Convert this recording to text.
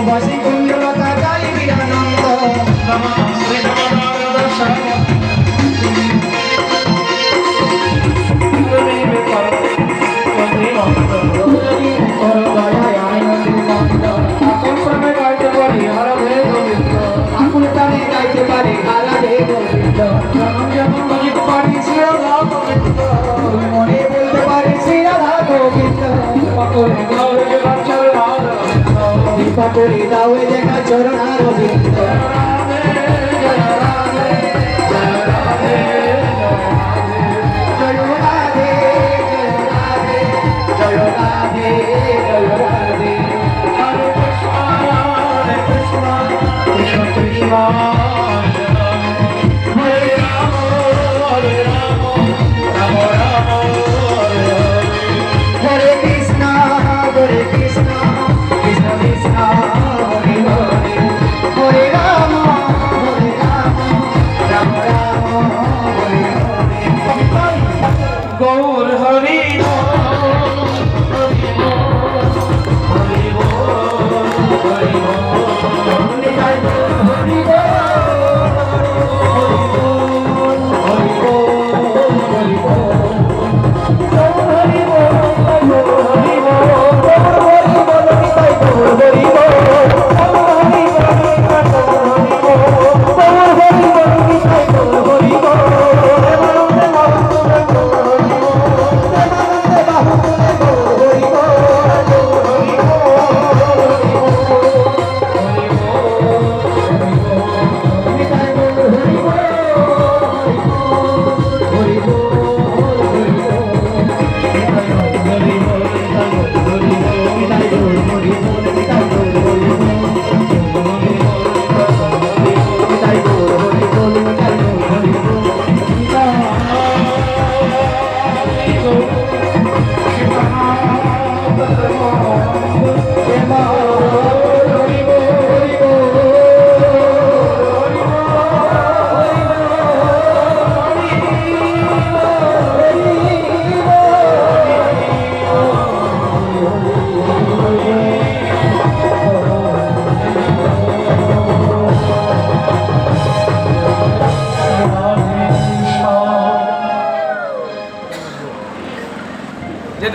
বাসি কুঞ্জলতা গাইবি আনন্দ নমঃ শ্রী জগন্নাথ কৃপা করি দাও দেখা চরণার Oh com o